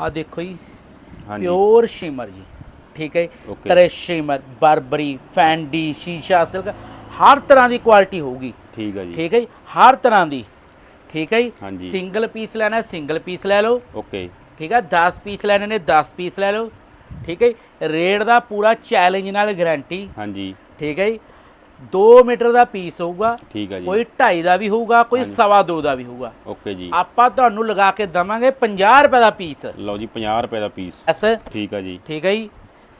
ਆ ਦੇਖੋ ਜੀ ਹਾਂਜੀ। ਪਿਓਰ ਸ਼ਿਮਰ ਜੀ ਠੀਕ ਹੈ Okay. ਤਰੇ ਸ਼ਿਮਰ ਬਰਬਰੀ ਫੈਂਡੀ ਸ਼ੀਸ਼ਾ ਸਿਲਕ ਹਰ ਤਰ੍ਹਾਂ ਦੀ ਕੁਆਲਿਟੀ ਹੋਊਗੀ। ਠੀਕ ਹੈ ਜੀ। ਠੀਕ ਹੈ ਜੀ? ਹਰ ਤਰ੍ਹਾਂ ਦੀ। ਠੀਕ ਹੈ ਜੀ? ਹਾਂਜੀ। ਸਿੰਗਲ ਪੀਸ ਲੈਣਾ ਸਿੰਗਲ ਪੀਸ ਲੈ ਲਓ। ਓਕੇ ਠੀਕ ਹੈ? 10 ਪੀਸ ਲੈਣੇ ਨੇ 10 ਪੀਸ ਲੈ ਲਓ। ਠੀਕ ਹੈ ਜੀ। ਰੇਟ ਦਾ ਪੂਰਾ ਚੈਲੰਜ ਨਾਲ ਗਾਰੰਟੀ ਹਾਂਜੀ। ਠੀਕ ਹੈ ਜੀ? 2 ਮੀਟਰ ਦਾ ਪੀਸ ਹੋਊਗਾ ਠੀਕ ਹੈ ਜੀ। ਕੋਈ 2.5 ਦਾ ਵੀ ਹੋਊਗਾ ਕੋਈ ਹਾਂਜੀ। ਸਵਾ ਦੋ ਦਾ ਵੀ ਹੋਊਗਾ। ਓਕੇ ਜੀ। ਆਪਾਂ ਤੁਹਾਨੂੰ ਲਗਾ ਕੇ ਦਵਾਂਗੇ 50 ਰੁਪਏ ਦਾ ਪੀਸ। ਲਓ ਜੀ 50 ਰੁਪਏ ਦਾ ਪੀਸ। ਐਸ। ਠੀਕ ਹੈ ਜੀ। ਠੀਕ ਹੈ ਜੀ।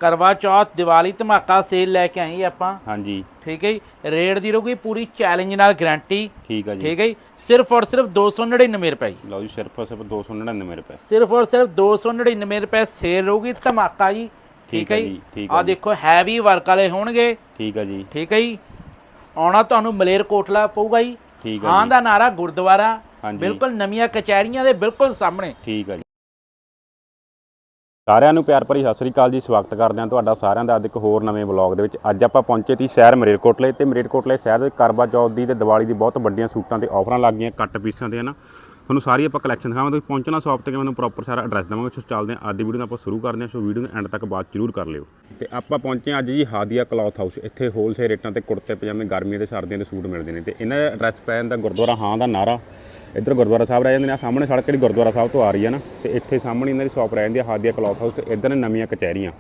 ਕਰਵਾ ਚੌਥ ਦੀਵਾਲੀ ਧਮਾਕਾ ਸੇਲ ਲੈ ਕੇ ਆਏ ਆਪਾਂ। ਹਾਂਜੀ। ਠੀਕ ਹੈ ਜੀ। ਰੇਟ ਦੀ ਰਹੂਗੀ ਪੂਰੀ ਚੈਲੰਜ ਨਾਲ ਗਾਰੰਟੀ ਠੀਕ ਹੈ ਜੀ। ਠੀਕ ਹੈ ਜੀ। ਸਿਰਫ ਔਰ ਸਿਰਫ 299 ਰੁਪਏ। ਲਓ ਜੀ ਸਿਰਫ ਸਿਰਫ 299 ਰੁਪਏ। ਸਿਰਫ ਔਰ ਸਿਰਫ 299 ਰੁਪਏ ਸੇਲ ਰਹੂਗੀ ਧਮਾਕਾ ਜੀ। ਠੀਕ ਹੈ ਜੀ ਠੀਕ ਹੈ ਆ। ਦੇਖੋ ਹੈਵੀ ਵਰਕ ਵਾਲੇ ਹੋਣਗੇ। ਠੀਕ ਹੈ ਜੀ। ਠੀਕ ਹੈ ਜੀ। ਆਉਣਾ ਤੁਹਾਨੂੰ ਮਲੇਰ ਕੋਟਲਾ ਪਊਗਾ ਜੀ। ਠੀਕ ਹੈ ਹਾਂ ਦਾ ਨਾਰਾ ਗੁਰਦੁਆਰਾ। ਬਿਲਕੁਲ ਨਵੀਆਂ ਕਚਹਿਰੀਆਂ ਦੇ ਬਿਲਕੁਲ ਸਾਹਮਣੇ। ਠੀਕ ਹੈ ਜੀ। ਸਾਰਿਆਂ ਨੂੰ ਪਿਆਰ ਭਰੀ ਸਤਿ ਸ੍ਰੀ ਅਕਾਲ ਜੀ। ਸਵਾਗਤ ਕਰਦੇ ਹਾਂ ਤੁਹਾਡਾ ਸਾਰਿਆਂ ਦਾ ਅੱਜ ਇੱਕ ਹੋਰ ਨਵੇਂ ਵਲੌਗ ਦੇ ਵਿੱਚ। ਅੱਜ ਆਪਾਂ ਪਹੁੰਚੇ ਤੀ ਸ਼ਹਿਰ ਮਰੇਲਕੋਟਲੇ ਤੇ ਮਰੇਲਕੋਟਲੇ ਸ਼ਹਿਰ ਦੇ ਕਰਵਾ ਚੌਥ ਦੀ ਤੇ ਦੀਵਾਲੀ ਦੀ ਬਹੁਤ ਵੱਡੀਆਂ ਸੂਟਾਂ ਤੇ ਆਫਰਾਂ ਲੱਗ ਗਈਆਂ ਕੱਟ ਪੀਸਾਂ ਤੇ ਹਨਾ। ਤੁਹਾਨੂੰ ਸਾਰੀ ਆਪਾਂ ਕਲੈਕਸ਼ਨ ਦਿਖਾਵਾਂਗੇ, ਤੁਸੀਂ ਪਹੁੰਚਣਾ ਸ਼ਾਪ ਤੇ ਕਿ ਮੈਨੂੰ ਪ੍ਰੋਪਰ ਸਾਰਾ ਐਡਰੈਸ ਦੇਵਾਂਗੇ, ਸੋ ਚੱਲਦੇ ਹਾਂ, ਅੱਜ ਦੀ ਵੀਡੀਓ ਨੂੰ ਆਪਾਂ ਸ਼ੁਰੂ ਕਰਦੇ ਹਾਂ, ਸੋ ਵੀਡੀਓ ਨੂੰ ਐਂਡ ਤੱਕ ਬਾਅਦ ਜ਼ਰੂਰ ਕਰ ਲਿਓ। ਤੇ ਆਪਾਂ ਪਹੁੰਚੇ ਹਾਂ ਅੱਜ ਜੀ ਹਾਦੀਆ ਕਲੌਥ ਹਾਊਸ ਇੱਥੇ ਹੋਲਸੇਲ ਰੇਟਾਂ ਤੇ ਕੁੜਤੇ, ਪਜਾਮੇ, ਗਰਮੀਆਂ ਦੇ ਸਰਦੀਆਂ ਦੇ ਸੂਟ ਮਿਲਦੇ ਨੇ। ਤੇ ਇਹਨਾਂ ਦਾ ਐਡਰੈਸ ਪੈ ਜਾਂਦਾ ਗੁਰਦੁਆਰਾ ਹਾਂ ਦਾ ਨਾਰਾ, ਇੱਧਰ ਗੁਰਦੁਆਰਾ ਸਾਹਿਬ ਰਹਿ ਜਾਂਦੇ ਨੇ, ਆਹ ਸਾਹਮਣੇ ਸੜਕ ਜਿਹੜੀ ਗੁਰਦੁਆਰਾ ਸਾਹਿਬ ਤੋਂ ਆ ਰਹੀ ਹੈ ਨਾ, ਤੇ ਇੱਥੇ ਸਾਹਮਣੇ ਇਹਨਾਂ ਦੀ ਸ਼ਾਪ ਰਹਿ ਜਾਂਦੀ ਹੈ ਹਾਦੀਆ ਕਲੌਥ ਹਾਊਸ ਤੇ ਇੱਧਰ ਨੇ ਨਵੀਆਂ ਕਚਹਿਰੀਆਂ।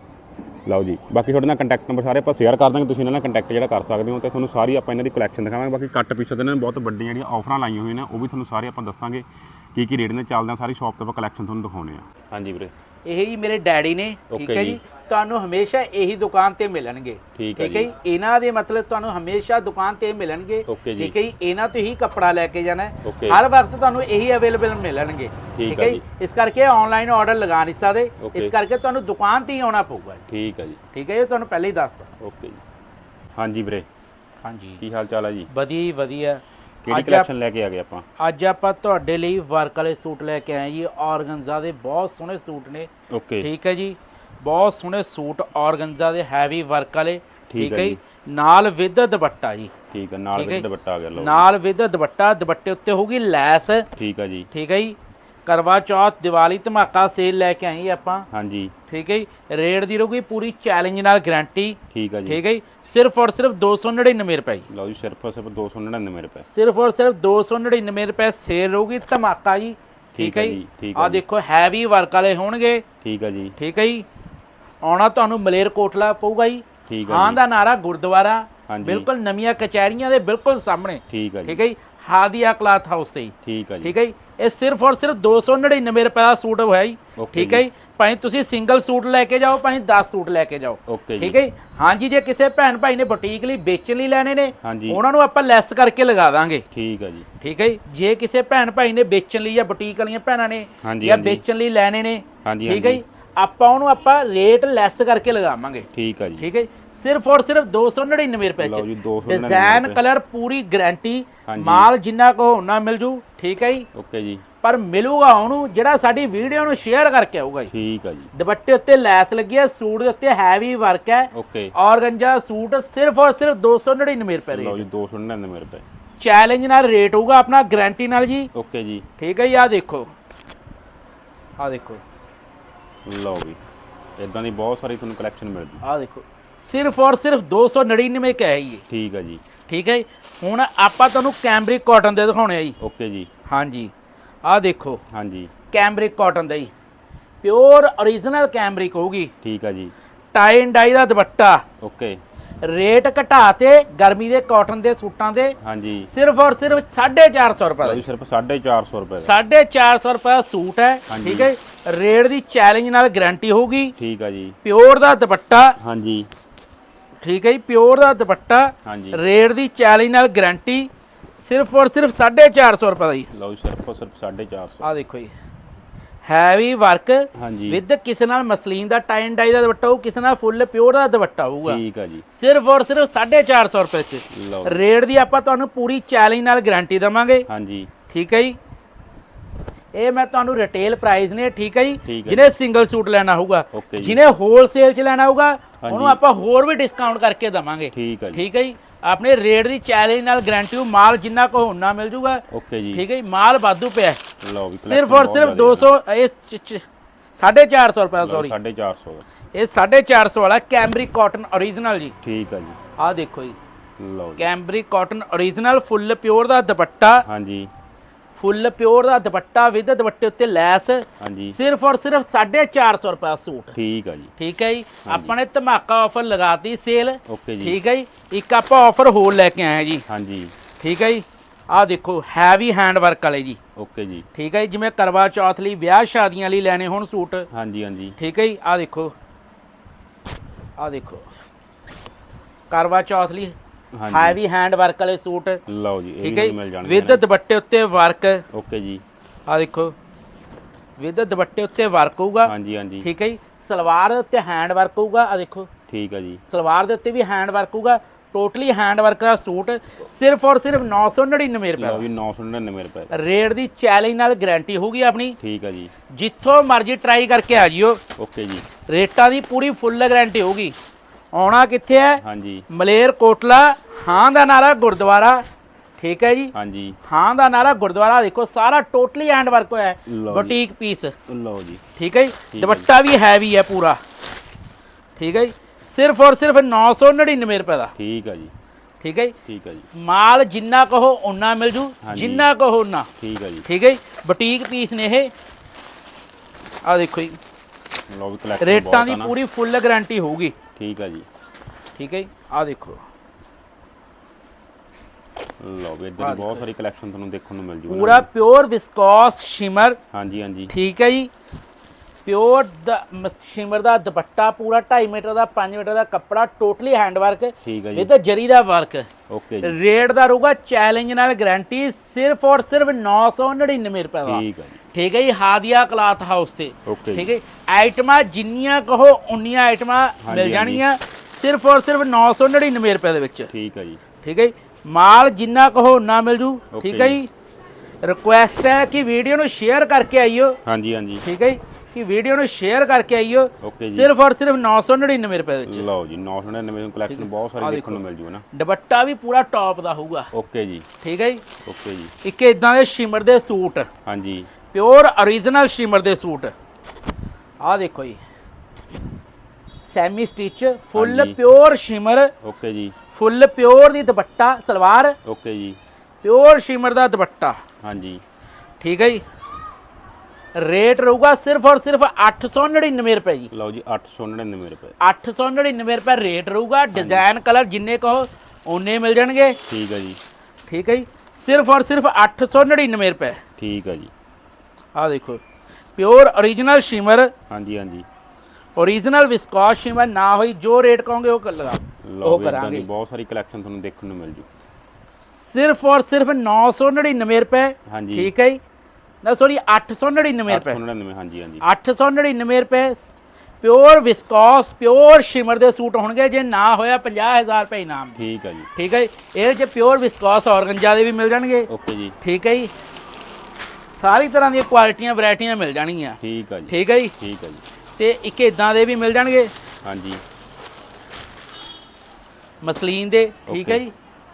ਲਓ ਜੀ। ਬਾਕੀ ਤੁਹਾਡੇ ਨਾਲ ਕੰਟੈਕਟ ਨੰਬਰ ਸਾਰੇ ਆਪਾਂ ਸ਼ੇਅਰ ਕਰ ਦਾਂਗੇ ਤੁਸੀਂ ਇਹਨਾਂ ਨਾਲ ਕੰਟੈਕਟ ਜਿਹੜਾ ਕਰ ਸਕਦੇ ਹੋ ਤੇ ਤੁਹਾਨੂੰ ਸਾਰੀ ਆਪਾਂ ਇਹਨਾਂ ਦੀ ਕਲੈਕਸ਼ਨ ਦਿਖਾਵਾਂਗੇ। ਬਾਕੀ ਕੱਟ ਪਿੱਛੇ ਤੇ ਇਹਨਾਂ ਨੇ ਬਹੁਤ ਵੱਡੀਆਂ ਜਿਹੜੀਆਂ ਆਫਰਾਂ ਲਾਈਆਂ ਹੋਈਆਂ ਨੇ ਉਹ ਵੀ ਤੁਹਾਨੂੰ ਸਾਰੇ ਆਪਾਂ ਦੱਸਾਂਗੇ ਕੀ ਕੀ ਰੇਟ ਨੇ ਚੱਲਦੇ ਆ ਸਾਰੀ ਸ਼ਾਪ ਤੇ ਆਪਾਂ ਕਲੈਕਸ਼ਨ ਤੁਹਾਨੂੰ ਦਿਖਾਉਣੇ ਆ ਹਾਂਜੀ ਵੀਰੇ। ਇਹ ਜੀ ਮੇਰੇ ਡੈਡੀ ਨੇ ਠੀਕ ਹੈ ਜੀ। ਤੁਹਾਨੂੰ ਹਮੇਸ਼ਾ ਇਹੀ ਦੁਕਾਨ ਤੇ ਮਿਲਣਗੇ। ਠੀਕ ਹੈ ਜੀ। ਇਹਨਾਂ ਦੇ ਮਤਲਬ ਤੁਹਾਨੂੰ ਹਮੇਸ਼ਾ ਦੁਕਾਨ ਤੇ ਮਿਲਣਗੇ। ਜੀ। ਠੀਕ ਹੈ ਜੀ? ਇਹਨਾਂ ਤੋਂ ਹੀ ਕੱਪੜਾ ਲੈ ਕੇ ਜਾਣਾ ਹੈ। ਹਰ ਵਕਤ ਤੁਹਾਨੂੰ ਇਹੀ ਅਵੇਲੇਬਲ ਮਿਲਣਗੇ। ਠੀਕ ਹੈ ਜੀ। ਇਸ ਕਰਕੇ ਆਨਲਾਈਨ ਆਰਡਰ ਲਗਾ ਨਹੀਂ ਸਕਦੇ। ਇਸ ਕਰਕੇ ਤੁਹਾਨੂੰ ਦੁਕਾਨ ਤੇ ਹੀ ਆਉਣਾ ਪਊਗਾ ਜੀ। ਠੀਕ ਹੈ ਜੀ। ਠੀਕ ਹੈ ਜੀ? ਤੁਹਾਨੂੰ ਪਹਿਲੇ ਹੀ ਦੱਸਦਾ ਓਕੇ ਜੀ। ਹਾਂਜੀ ਵੀਰੇ। ਹਾਂਜੀ। ਕੀ ਹਾਲ ਚਾਲ ਹੈ ਜੀ? ਵਧੀਆ ਜੀ, ਵਧੀਆ। ਕਿਹੜੀ ਅੱਜ ਆਪ- ਕਲੈਕਸ਼ਨ ਲੈ ਕੇ ਆ ਗਏ ਆਪਾਂ? ਅੱਜ ਆਪਾਂ ਤੁਹਾਡੇ ਲਈ ਵਰਕ ਵਾਲੇ ਸੂਟ ਲੈ ਕੇ ਆਏ ਜੀ। ਆਰਗਨਜ਼ਾ ਦੇ ਬਹੁਤ ਸੋਹਣੇ ਸੂਟ ਨੇ। ਓਕੇ। ਠੀਕ ਹੈ ਜੀ? ਬਹੁਤ ਸੋਹਣੇ ਸੂਟ ਆਰਗਨਜ਼ਾ ਦੇ ਹੈਵੀ ਵਰਕ ਵਾਲੇ ਠੀਕ ਹੈ ਜੀ ਨਾਲ ਵਿਦ ਦੁਪੱਟਾ ਜੀ ਠੀਕ ਹੈ ਨਾਲ ਜੀ। ਦੁਪੱਟਾ ਆ ਗਿਆ ਲਓ ਨਾਲ ਵਿਦ ਦੁਪੱਟਾ ਦੁਪੱਟੇ ਉੱਤੇ ਹੋਊਗੀ ਲੈਸ ਠੀਕ ਹੈ ਜੀ ਠੀਕ ਹੈ ਜੀ ਕਰਵਾ ਚੌਥ ਦੀਵਾਲੀ ਧਮਾਕਾ ਸੇਲ ਲੈ ਕੇ ਜੀ ਆਪਾਂ ਹਾਂਜੀ ਠੀਕ ਹੈ ਜੀ ਰੇਟ ਦੀ ਰਹੂਗੀ ਪੂਰੀ ਚੈਲੰਜ ਨਾਲ ਗਾਰੰਟੀ ਠੀਕ ਹੈ ਜੀ ਠੀਕ ਹੈ ਜੀ ਸਿਰਫ ਔਰ ਸਿਰਫ 299 ਰੁਪਏ ਜੀ ਲਓ ਜੀ ਸਿਰਫ ਸਿਰਫ 299 ਰੁਪਏ ਸਿਰਫ ਔਰ ਸਿਰਫ 299 ਰੁਪਏ ਸੇਲ ਰਹੂਗੀ ਧਮਾਕਾ ਜੀ ਠੀਕ ਹੈ ਜੀ ਆ। ਦੇਖੋ ਹੈਵੀ ਵਰਕ ਵਾਲੇ ਹੋਣਗੇ ਠੀਕ ਹੈ ਜੀ ਠੀਕ ਹੈ ਜੀ ਆਉਣਾ ਤੁਹਾਨੂੰ ਮਲੇਰ ਕੋਟਲਾ ਪਊਗਾ ਜੀ ਠੀਕ ਹੈ ਹਾਂ ਦਾ ਨਾਰਾ ਗੁਰਦੁਆਰਾ। ਬਿਲਕੁਲ ਨਵੀਆਂ ਕਚਹਿਰੀਆਂ ਦੇ ਬਿਲਕੁਲ ਸਾਹਮਣੇ ਠੀਕ ਹੈ ਜੀ ਠੀਕ ਹੈ ਜੀ ਹਾਦੀਆ ਕਲਾਥ ਹਾਊਸ ਤੇ ਠੀਕ ਹੈ ਜੀ ਠੀਕ ਹੈ ਜੀ ਇਹ ਸਿਰਫ ਔਰ ਸਿਰਫ 299 ਰੁਪਏ ਦਾ ਸੂਟ ਹੋਇਆ ਜੀ ਠੀਕ ਹੈ ਜੀ ਭਾਵੇਂ ਤੁਸੀਂ ਸਿੰਗਲ ਸੂਟ ਲੈ ਕੇ ਜਾਓ ਭਾਵੇਂ 10 ਸੂਟ ਲੈ ਕੇ ਜਾਓ ਠੀਕ ਹੈ ਜੀ ਹਾਂਜੀ ਜੇ ਕਿਸੇ ਭੈਣ ਭਾਈ ਨੇ ਬੁਟੀਕ ਲਈ ਵੇਚਣ ਲਈ ਲੈਣੇ ਨੇ ਉਹਨਾਂ ਨੂੰ ਆਪਾਂ ਲੈਸ ਕਰਕੇ ਲਗਾ ਦਾਂਗੇ ਠੀਕ ਹੈ ਜੀ ਠੀਕ ਹੈ ਜੀ ਜੇ ਕਿਸੇ ਭੈਣ ਭਾਈ ਨੇ ਵੇਚਣ ਲਈ ਜਾਂ ਬੁਟੀਕ ਵਾਲੀਆਂ ਭੈਣਾਂ ਨੇ ਜਾਂ। ਵੇਚਣ ਲਈ ਲੈਣੇ ਨੇ ਠੀਕ ਹੈ ਜੀ। ਆਪਾਂ ਉਹਨੂੰ ਆਪਾਂ ਰੇਟ ਲੈਸ ਕਰਕੇ ਲਗਾਵਾਂਗੇ। ਠੀਕ ਹੈ ਜੀ। ਠੀਕ ਹੈ ਜੀ? ਸਿਰਫ ਔਰ ਸਿਰਫ 299 ਰੁਪਏ ਲਓ ਜੀ, ਚ 299 ਡਿਜ਼ਾਈਨ ਰੁਪਏ। ਕਲਰ ਪੂਰੀ ਗਾਰੰਟੀ ਹਾਂਜੀ। ਮਾਲ ਜਿੰਨਾ ਕੋ ਹੋਣਾ ਮਿਲ ਜੂ ਠੀਕ ਹੈ ਜੀ? ਓਕੇ ਜੀ। ਪਰ ਮਿਲੂਗਾ ਉਹਨੂੰ ਜਿਹੜਾ ਸਾਡੀ ਵੀਡੀਓ ਨੂੰ ਸ਼ੇਅਰ ਕਰਕੇ ਆਊਗਾ ਜੀ। ਠੀਕ ਹੈ ਜੀ। ਦੁਪੱਟੇ ਉੱਤੇ ਲੈਸ ਲੱਗੀ ਹੈ ਸੂਟ ਦੇ ਉੱਤੇ ਹੈਵੀ ਵਰਕ ਹੈ। ਓਕੇ। ਔਰਗੰਜਾ ਸੂਟ ਸਿਰਫ ਔਰ ਸਿਰਫ 299 ਰੁਪਏ ਲਓ ਰੇਟ ਜੀ 299 ਰੁਪਏ। ਚੈਲੰਜ ਨਾਲ ਰੇਟ ਹੋਊਗਾ ਆਪਣਾ ਗਾਰੰਟੀ ਨਾਲ ਜੀ। ਓਕੇ ਜੀ। ਠੀਕ ਹੈ ਜੀ ਆ ਦੇਖੋ। ਆ ਦੇਖੋ। ਲਓ ਵੀ ਇਦਾਂ ਦੀ ਬਹੁਤ ਸਾਰੀ ਤੁਹਾਨੂੰ ਕਲੈਕਸ਼ਨ ਮਿਲਦੀ ਆ ਦੇਖੋ ਸਿਰਫ ਔਰ ਸਿਰਫ 299 ਕਾ ਹੈ ਜੀ ਇਹ। ਠੀਕ ਹੈ ਜੀ। ਠੀਕ ਹੈ ਜੀ? ਹੁਣ ਆਪਾਂ ਤੁਹਾਨੂੰ ਕੈਮਬਰਿਕ ਕਾਟਨ ਦੇ ਦਿਖਾਉਣੇ ਆ ਜੀ। ਓਕੇ ਜੀ। ਹਾਂਜੀ। ਆ ਦੇਖੋ। ਹਾਂਜੀ। ਕੈਮਬਰਿਕ ਕਾਟਨ ਦਾ ਜੀ। ਪਿਓਰ origignal ਕੈਮਬਰਿਕ ਹੋਊਗੀ। ਠੀਕ ਹੈ ਜੀ। ਟਾਈ ਐਂਡ ਡਾਈ ਦਾ ਦੁਪੱਟਾ। ਓਕੇ। ਰੇਟ ਘਟਾ ਤੇ ਗਰਮੀ ਦੇ ਕਾਟਨ ਦੇ ਸੂਟਾਂ ਦੇ। ਹਾਂਜੀ। ਸਿਰਫ ਔਰ ਸਿਰਫ 450 ਰੁਪਏ ਦਾ। ਜੀ ਸਿਰਫ 450 ਰੁਪਏ ਦਾ। 450 ਰੁਪਏ ਸੂਟ ਹੈ। ਠੀਕ ਹੈ ਰੇਟ ਦੀ ਚੈਲੰਜ ਨਾਲ ਗਾਰੰਟੀ ਹੋਊਗੀ। ਠੀਕ ਹੈ ਜੀ। ਪਿਓਰ ਦਾ ਦੁਪੱਟਾ। ਹਾਂਜੀ। ਠੀਕ ਹੈ ਜੀ ਪਿਓਰ ਦਾ ਦੁਪੱਟਾ। ਹਾਂਜੀ। ਰੇਟ ਦੀ ਚੈਲੰਜ ਨਾਲ ਗਾਰੰਟੀ ਸਿਰਫ ਔਰ ਸਿਰਫ 450 ਰੁਪਏ ਦਾ ਜੀ। ਲਓ ਜੀ ਸਿਰਫ ਸਿਰਫ 450 ਆ ਦੇਖੋ ਜੀ। ਹੈਵੀ ਵਰਕ ਹਾਂਜੀ। ਵਿਦ ਕਿਸੇ ਨਾਲ ਮਸਲੀਨ ਦਾ ਟਾਈ ਐਂਡ ਡਾਈ ਦਾ ਦੁਪੱਟਾ ਹੋਊ ਕਿਸੇ ਨਾਲ ਫੁੱਲ ਪਿਓਰ ਦਾ ਦੁਪੱਟਾ ਹੋਊਗਾ। ਠੀਕ ਹੈ ਜੀ। ਸਿਰਫ ਔਰ ਸਿਰਫ 450 ਰੁਪਏ ਚ। ਰੇਟ ਦੀ ਆਪਾਂ ਤੁਹਾਨੂੰ ਪੂਰੀ ਚੈਲੰਜ ਨਾਲ ਗਾਰੰਟੀ ਦਵਾਂਗੇ। ਹਾਂਜੀ। ਠੀਕ ਹੈ ਜੀ? ਇਹ ਮੈਂ ਤੁਹਾਨੂੰ ਰਿਟੇਲ ਪ੍ਰਾਈਸ ਨੇ ਠੀਕ ਹੈ ਜੀ? ਹੈ ਜਿਹਨੇ ਸਿੰਗਲ ਸੂਟ ਲੈਣਾ ਹੋਊਗਾ। ਜਿਹਨੇ ਹੋਲਸੇਲ ਚ ਲੈਣਾ ਹੋਊਗਾ ਉਹਨੂੰ। ਆਪਾਂ ਹੋਰ ਵੀ ਡਿਸਕਾਊਂਟ ਕਰਕੇ ਦਵਾਂਗੇ। ਠੀਕ ਹੈ ਜੀ। ਠੀਕ ਹੈ ਜੀ? ਆਪਣੇ ਰੇਟ ਦੀ ਚੈਲੰਜ ਨਾਲ ਗਾਰੰਟੀ ਹੋ ਮਾਲ ਜਿੰਨਾ ਕੋ ਹੋਣਾ ਮਿਲ ਜੂਗਾ। ਓਕੇ ਜੀ। ਠੀਕ ਹੈ ਜੀ? ਮਾਲ ਵਾਧੂ ਪਿਆ ਹੈ। ਲਓ ਵੀ ਸਿਰਫ ਔਰ ਸਿਰਫ ਜ਼ਿਆਦਾ 200 ਇਸ ਚ- ਚ- 450 ਰੁਪਏ ਸੌਰੀ 450 ਇਹ 450 ਵਾਲਾ ਕੈਮਬਰਿਕ ਕਾਟਨ origignal ਜੀ। ਠੀਕ ਆ ਜੀ। ਆਹ ਦੇਖੋ ਜੀ। ਲਓ ਜੀ। Cambric cotton origignal full pure ਦਾ ਦੁਪੱਟਾ। ਹਾਂਜੀ। ਫੁੱਲ ਪਿਓਰ ਦਾ ਦੁਪੱਟਾ ਵਿਦ ਦੁਪੱਟੇ ਉੱਤੇ ਲੈਸ ਹਾਂਜੀ। ਸਿਰਫ ਔਰ ਸਿਰਫ 450 ਰੁਪਏ ਸੂਟ। ਠੀਕ ਆ ਜੀ। ਠੀਕ ਹੈ ਜੀ? ਆਪਾਂ ਨੇ ਧਮਾਕਾ ਆਫਰ ਲਗਾਤੀ ਸੇਲ ਓਕੇ ਜੀ। ਠੀਕ ਹੈ ਜੀ? ਇੱਕ ਆਪਾਂ ਆਫਰ ਹੋਰ ਲੈ ਕੇ ਆਏ ਜੀ। ਹਾਂਜੀ। ਠੀਕ ਹੈ ਜੀ? ਆਹ ਦੇਖੋ ਹੈਵੀ ਹੈਂਡ ਵਰਕ ਵਾਲੇ ਜੀ। ਓਕੇ ਜੀ। ਠੀਕ ਹੈ ਜੀ? ਜਿਵੇਂ ਕਰਵਾ ਚੌਥ ਲਈ ਵਿਆਹ ਸ਼ਾਦੀਆਂ ਲਈ ਲੈਣੇ ਹੋਣ ਸੂਟ। ਹਾਂਜੀ ਹਾਂਜੀ। ਠੀਕ ਹੈ ਜੀ? ਆਹ ਦੇਖੋ। ਆਹ ਦੇਖੋ। ਕਰਵਾ ਚੌਥ ਲਈ ਹਾਂਜੀ। ਹੈਵੀ ਹੈਂਡ ਵਰਕ ਵਾਲੇ ਸੂਟ। ਲਓ ਜੀ ਇਹ ਠੀਕ ਹੈ ਵੀ ਮਿਲ ਜੀ ਜਾਣਗੇ ਵਿਦ ਦੁਪੱਟੇ ਉੱਤੇ ਵਰਕ ਓਕੇ ਜੀ। ਆਹ ਦੇਖੋ। ਵਿਦ ਦੁਪੱਟੇ ਉੱਤੇ ਵਰਕ ਹੋਊਗਾ। ਹਾਂਜੀ ਹਾਂਜੀ। ਠੀਕ ਹੈ ਜੀ? ਸਲਵਾਰ ਦੇ ਉੱਤੇ ਹੈਂਡ ਵਰਕ ਹੋਊਗਾ। ਆ ਦੇਖੋ। ਠੀਕ ਆ ਜੀ। ਸਲਵਾਰ ਦੇ ਉੱਤੇ ਵੀ ਹੈਂਡ ਵਰਕ ਹੋਊਗਾ। ਟੋਟਲੀ ਹੈਂਡ ਵਰਕ ਦਾ ਸੂਟ ਸਿਰਫ ਔਰ ਸਿਰਫ 999 ਲਓ ਰੁਪਏ ਜੀ 999 ਰੁਪਏ। ਰੇਟ ਦੀ ਚੈਲੰਜ ਨਾਲ ਗਾਰੰਟੀ ਹੋਊਗੀ ਆਪਣੀ। ਠੀਕ ਆ ਜੀ। ਜਿੱਥੋਂ ਮਰਜ਼ੀ ਟਰਾਈ ਕਰਕੇ ਆ ਜਿਓ। ਓਕੇ ਜੀ। ਰੇਟਾਂ ਦੀ ਪੂਰੀ ਫੁੱਲ ਗਾਰੰਟੀ ਹੋਊਗੀ। ਆਉਣਾ ਕਿੱਥੇ ਹੈ? ਹਾਂਜੀ। ਮਲੇਰ ਕੋਟਲਾ ਹਾਂ ਦਾ ਨਾਰਾ ਗੁਰਦੁਆਰਾ ਠੀਕ ਹੈ ਜੀ? ਹਾਂਜੀ। ਹਾਂ ਦਾ ਨਾਰਾ ਗੁਰਦੁਆਰਾ ਦੇਖੋ ਸਾਰਾ ਟੋਟਲੀ ਹੈਂਡ ਵਰਕ ਹੋਇਆ ਹੈ। Boutique piece. ਲਓ ਜੀ। ਠੀਕ ਹੈ ਜੀ? ਹੈ ਦੁਪੱਟਾ ਵੀ ਹੈਵੀ ਹੈ ਪੂਰਾ। ਠੀਕ ਹੈ ਜੀ? ਸਿਰਫ ਔਰ ਸਿਰਫ 999 ਰੁਪਏ ਦਾ। ਠੀਕ ਆ ਜੀ। ਠੀਕ ਹੈ ਜੀ? ਠੀਕ ਆ ਜੀ। ਮਾਲ ਜਿੰਨਾ ਕਹੋ ਓਨਾ ਮਿਲ ਜੂ। ਜਿੰਨਾ ਕਹੋ ਓਨਾ। ਠੀਕ ਆ ਜੀ। ਠੀਕ ਹੈ ਜੀ? ਬੁਟੀਕ ਪੀਸ ਨੇ ਇਹ। ਆ ਦੇਖੋ ਜੀ। ਲਓ ਵੀ ਕਲੈਕਸ਼ਨ ਰੇਟਾਂ ਦੀ ਪੂਰੀ ਫੁੱਲ ਗਾਰੰਟੀ ਹੋਊਗੀ। ਠੀਕ ਆ ਜੀ। ਠੀਕ ਹੈ ਜੀ ਆ ਦੇਖੋ। ਲਓ ਵੀ ਇੱਧਰ ਵੀ ਬਹੁਤ ਸਾਰੀ ਕਲੈਕਸ਼ਨ ਤੁਹਾਨੂੰ ਦੇਖਣ ਨੂੰ ਮਿਲ ਜੂਗੀ। ਪੂਰਾ ਪਿਓਰ ਵਿਸਕੋਸ ਸ਼ਿਮਰ ਹਾਂਜੀ ਹਾਂਜੀ। ਠੀਕ ਹੈ ਜੀ। ਪਿਓਰ ਸ਼ਿਮਰ ਦਾ ਦੁਪੱਟਾ ਪੂਰਾ 2.5 ਮੀਟਰ ਦਾ 5 ਮੀਟਰ ਦਾ ਕੱਪੜਾ ਟੋਟਲੀ ਹੈਂਡ ਵਰਕ ਠੀਕ ਹੈ ਜੀ। ਵਿਦ ਜਰੀ ਦਾ ਵਰਕ ਓਕੇ ਜੀ। ਰੇਟ ਦਾ ਰਹੂਗਾ ਚੈਲੰਜ ਨਾਲ ਗਾਰੰਟੀ ਸਿਰਫ ਔਰ ਸਿਰਫ 999 ਰੁਪਏ ਦਾ। ਠੀਕ ਜੀ। ਠੀਕ ਹੈ ਜੀ ਹਾਦੀਆ ਕਲਾਥ ਹਾਊਸ ਤੇ। ਠੀਕ ਹੈ ਆਈਟਮਾਂ ਜਿੰਨੀਆਂ ਕਹੋ ਉਨੀਆਂ ਆਈਟਮਾਂ ਮਿਲ ਜਾਣਗੀਆਂ। ਸਿਰਫ ਔਰ ਸਿਰਫ 999 ਰੁਪਏ ਦੇ ਵਿੱਚ। ਠੀਕ ਆ ਜੀ। ਠੀਕ ਹੈ ਜੀ। ਮਾਲ ਜਿੰਨਾ ਕਹੋ ਉਨਾ ਮਿਲ ਜੂ। ਠੀਕ ਹੈ ਜੀ। ਰਿਕੁਐਸਟ ਹੈ ਕਿ ਵੀਡੀਓ ਨੂੰ ਸ਼ੇਅਰ ਕਰਕੇ ਆਈਓ। ਹਾਂਜੀ ਹਾਂਜੀ। ਠੀਕ ਹੈ ਜੀ। ਕਿ ਵੀਡੀਓ ਨੂੰ ਸ਼ੇਅਰ ਕਰਕੇ ਆਈਓ। ਸਿਰਫ ਔਰ ਸਿਰਫ 999 ਰੁਪਏ ਦੇ ਵਿੱਚ। ਲਓ ਜੀ 999 ਨੂੰ ਕਲੈਕਸ਼ਨ ਬਹੁਤ ਸਾਰੀ ਦੇਖੋ। ਦੇਖਣ ਨੂੰ ਮਿਲ ਜੂ ਨਾ। ਦੁਪੱਟਾ ਵੀ ਪੂਰਾ ਟੌਪ ਦਾ ਹੋਊਗਾ। ਓਕੇ ਜੀ। ਠੀਕ ਹੈ ਜੀ? ਓਕੇ ਜੀ। ਇੱਕ ਇਦਾਂ ਦੇ ਸ਼ਿਮਰ ਦੇ ਸੂਟ। ਹਾਂਜੀ। ਪਿਓਰ origignal ਸ਼ਿਮਰ ਦੇ ਸੂਟ। ਆਹ ਦੇਖੋ ਜੀ। Semi stitch full. Pure shimmer okay ਜੀ। ਫੁੱਲ ਪਿਓਰ ਦੀ ਦੁਪੱਟਾ ਸਲਵਾਰ। ਓਕੇ ਜੀ। ਪਿਓਰ ਸ਼ਿਮਰ ਦਾ ਦੁਪੱਟਾ। ਹਾਂਜੀ। ਠੀਕ ਹੈ ਜੀ? ਰੇਟ ਰਹੂਗਾ ਸਿਰਫ ਔਰ ਸਿਰਫ 899 ਰੁਪਏ ਜੀ। ਲਓ ਜੀ 899 ਰੁਪਏ। 899 ਰੁਪਏ ਰੇਟ ਰਹੂਗਾ ਡਿਜ਼ਾਈਨ ਕਲਰ ਜਿੰਨੇ ਕਹੋ ਓਨੇ ਮਿਲ ਜਾਣਗੇ। ਠੀਕ ਆ ਜੀ। ਠੀਕ ਹੈ ਜੀ? ਸਿਰਫ ਔਰ ਸਿਰਫ 899 ਰੁਪਏ। ਠੀਕ ਆ ਜੀ। ਆਹ ਦੇਖੋ ਪਿਓਰ origignal ਸ਼ਿਮਰ ਹਾਂਜੀ ਹਾਂਜੀ। Origignal ਵਿਸਕੋਸ ਸ਼ਿਮਰ ਨਾ ਹੋਈ ਜੋ ਰੇਟ ਕਹੋਗੇ ਉਹ ਲਗਾ ਉਹ ਕਰਾਂਗੇ। ਬਹੁਤ ਸਾਰੀ ਕਲੈਕਸ਼ਨ ਤੁਹਾਨੂੰ ਦੇਖਣ ਨੂੰ ਮਿਲ ਜੂ। ਸਿਰਫ ਔਰ ਸਿਰਫ 999 ਰੁਪਏ। ਹਾਂਜੀ। ਠੀਕ ਹੈ ਜੀ? ਨਾ ਸੌਰੀ 899 ਰੁਪਏ। 899 ਹਾਂਜੀ ਹਾਂਜੀ। 899 ਰੁਪਏ। ਪਿਓਰ ਵਿਸਕੋਸ ਪਿਓਰ ਸ਼ਿਮਰ ਦੇ ਸੂਟ ਹੋਣਗੇ ਜੇ ਨਾ ਹੋਇਆ 50000 ਰੁਪਏ ਇਨਾਮ। ਠੀਕ ਆ ਜੀ। ਠੀਕ ਹੈ ਜੀ? ਇਹਦੇ ਚ ਪਿਓਰ ਵਿਸਕੋਸ ਔਰਗੰਜਾ ਦੇ ਵੀ ਮਿਲ ਜਾਣਗੇ। ਓਕੇ ਜੀ। ਠੀਕ ਹੈ ਜੀ? ਸਾਰੀ ਤਰ੍ਹਾਂ ਦੀਆਂ ਕੁਆਲਿਟੀਆਂ ਵੈਰਾਈਟੀਆਂ ਮਿਲ ਜਾਣਗੀਆਂ। ਠੀਕ ਆ ਜੀ। ਠੀਕ ਹੈ ਜੀ? ਠੀਕ ਆ ਜੀ। ਤੇ ਇੱਕ ਇਦਾਂ ਦੇ ਵੀ ਮਿਲ ਜਾਣਗੇ। ਹਾਂਜੀ। ਮਸਲੀਨ ਦੇ। ਠੀਕ ਹੈ. ਜੀ?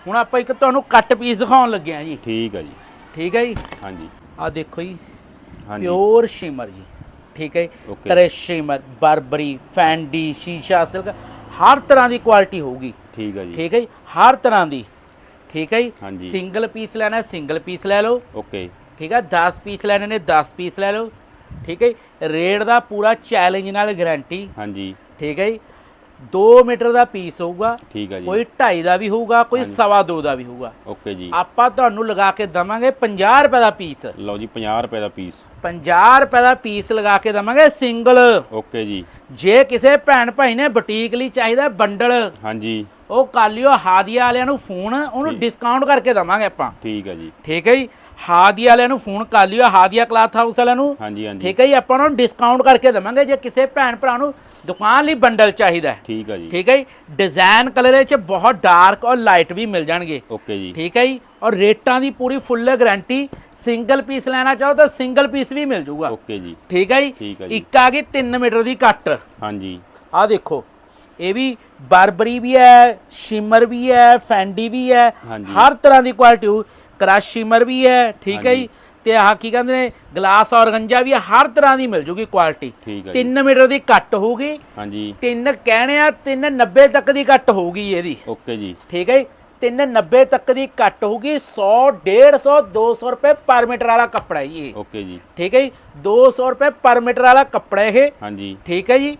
ਹੁਣ ਆਪਾਂ ਇੱਕ ਤੁਹਾਨੂੰ ਕੱਟ ਪੀਸ ਦਿਖਾਉਣ ਲੱਗੇ ਆ ਜੀ। ਠੀਕ ਆ ਜੀ। ਠੀਕ ਹੈ ਜੀ? ਹਾਂਜੀ। ਆ ਦੇਖੋ ਜੀ ਹਾਂਜੀ। ਪਿਓਰ ਸ਼ਿਮਰ ਜੀ ਠੀਕ ਹੈ Okay. ਕਰੇ ਸ਼ਿਮਰ ਬਰਬਰੀ ਫੈਂਡੀ ਸ਼ੀਸ਼ਾ ਸਿਲਕ ਹਰ ਤਰ੍ਹਾਂ ਦੀ ਕੁਆਲਿਟੀ ਹੋਊਗੀ। ਠੀਕ ਆ ਜੀ। ਠੀਕ ਹੈ ਜੀ? ਹਰ ਤਰ੍ਹਾਂ ਦੀ। ਠੀਕ ਹੈ ਜੀ? ਹਾਂਜੀ। ਸਿੰਗਲ ਪੀਸ ਲੈਣਾ ਸਿੰਗਲ ਪੀਸ ਲੈ ਲਓ। ਓਕੇ ਠੀਕ ਹੈ? 10 ਪੀਸ ਲੈਣੇ ਨੇ 10 ਪੀਸ ਲੈ ਲਓ। ਠੀਕ ਹੈ ਜੀ। ਰੇਟ ਦਾ ਪੂਰਾ ਚੈਲੰਜ ਨਾਲ ਗਾਰੰਟੀ ਹਾਂਜੀ। ਠੀਕ ਹੈ ਜੀ? 2 ਮੀਟਰ ਦਾ ਪੀਸ ਹੋਊਗਾ ਠੀਕ ਆ ਜੀ। ਕੋਈ 2.5 ਦਾ ਵੀ ਹੋਊਗਾ ਕੋਈ ਹਾਂਜੀ। ਸਵਾ ਦੋ ਦਾ ਵੀ ਹੋਊਗਾ। ਓਕੇ ਜੀ। ਆਪਾਂ ਤੁਹਾਨੂੰ ਲਗਾ ਕੇ ਦਵਾਂਗੇ 50 ਰੁਪਏ ਦਾ ਪੀਸ। ਲਓ ਜੀ 50 ਰੁਪਏ ਦਾ ਪੀਸ। 50 ਰੁਪਏ ਦਾ ਪੀਸ ਲਗਾ ਕੇ ਦਵਾਂਗੇ ਸਿੰਗਲ। ਓਕੇ ਜੀ। ਜੇ ਕਿਸੇ ਭੈਣ ਭਾਈ ਨੇ ਬੁਟੀਕ ਲਈ ਚਾਹੀਦਾ ਬੰਡਲ ਹਾਂਜੀ। ਉਹ ਕਰ ਲਿਓ ਹਾਦੀਆ ਵਾਲਿਆਂ ਨੂੰ ਫੋਨ ਉਹਨੂੰ। ਡਿਸਕਾਊਂਟ ਕਰਕੇ ਦਵਾਂਗੇ ਆਪਾਂ। ਠੀਕ ਆ ਜੀ। ਠੀਕ ਹੈ ਜੀ? ਹਾਦੀਆ ਵਾਲਿਆਂ ਨੂੰ ਫੋਨ ਕਰ ਲਿਓ ਹਾਦੀਆ ਕਲਾਥ ਹਾਊਸ ਵਾਲਿਆਂ ਨੂੰ। ਹਾਂਜੀ ਹਾਂਜੀ। ਠੀਕ ਹੈ ਜੀ? ਆਪਾਂ ਉਹਨਾਂ ਨੂੰ ਡਿਸਕਾਊਂਟ ਕਰਕੇ ਦਵਾਂਗੇ ਜੇ ਕਿਸੇ ਭੈਣ ਭਰਾ ਨੂੰ ਦੁਕਾਨ ਲਈ ਬੰਡਲ ਚਾਹੀਦਾ ਹੈ। ਠੀਕ ਆ ਜੀ। ਠੀਕ ਹੈ ਜੀ? ਡਿਜ਼ਾਈਨ ਕਲਰ ਚ ਬਹੁਤ ਡਾਰਕ ਔਰ ਲਾਈਟ ਵੀ ਮਿਲ ਜਾਣਗੇ। ਓਕੇ ਜੀ। ਠੀਕ ਹੈ ਜੀ? ਔਰ ਰੇਟਾਂ ਦੀ ਪੂਰੀ ਫੁੱਲ ਗਾਰੰਟੀ ਸਿੰਗਲ ਪੀਸ ਲੈਣਾ ਚਾਹੋ ਤਾਂ ਸਿੰਗਲ ਪੀਸ ਵੀ ਮਿਲ ਜਾਊਗਾ। ਓਕੇ ਜੀ। ਠੀਕ ਹੈ ਜੀ? ਹੈ। ਇੱਕ ਆ ਗਈ 3 ਮੀਟਰ ਦੀ ਕੱਟ। ਹਾਂਜੀ। ਆ ਦੇਖੋ ਇਹ ਵੀ ਬਾਰਬਰੀ ਵੀ ਹੈ ਸ਼ਿਮਰ ਵੀ ਹੈ ਫੈਂਡੀ ਵੀ ਹੈ। ਹਰ ਤਰ੍ਹਾਂ ਦੀ ਕੁਆਲਿਟੀ ਕ੍ਰਸ਼ ਸ਼ਿਮਰ ਵੀ ਹੈ ਠੀਕ ਹੈ ਜੀ? ਤੇ ਆਹ ਕੀ ਕਹਿੰਦੇ ਨੇ ਗਲਾਸ ਔਰਗੰਜਾ ਵੀ ਹਰ ਤਰ੍ਹਾਂ ਦੀ ਮਿਲ ਜੂਗੀ ਕੁਆਲਿਟੀ ਠੀਕ ਹੈ ਜੀ। 3 ਮੀਟਰ ਦੀ ਕੱਟ ਹੋਊਗੀ ਹਾਂਜੀ। ਤਿੰਨ ਕਹਿਣੇ ਆ 390 ਤੱਕ ਦੀ ਕੱਟ ਹੋਊਗੀ ਇਹਦੀ। ਓਕੇ ਜੀ। ਠੀਕ ਹੈ ਜੀ? 390 ਤੱਕ ਦੀ ਕੱਟ ਹੋਊਗੀ 100 150 200 ਰੁਪਏ ਪਰ ਮੀਟਰ ਵਾਲਾ ਕੱਪੜਾ ਜੀ ਇਹ। ਓਕੇ ਜੀ। ਠੀਕ ਹੈ ਜੀ? 200 ਰੁਪਏ ਪਰ ਮੀਟਰ ਵਾਲਾ ਕੱਪੜਾ ਇਹ। ਹਾਂਜੀ। ਠੀਕ ਹੈ ਜੀ?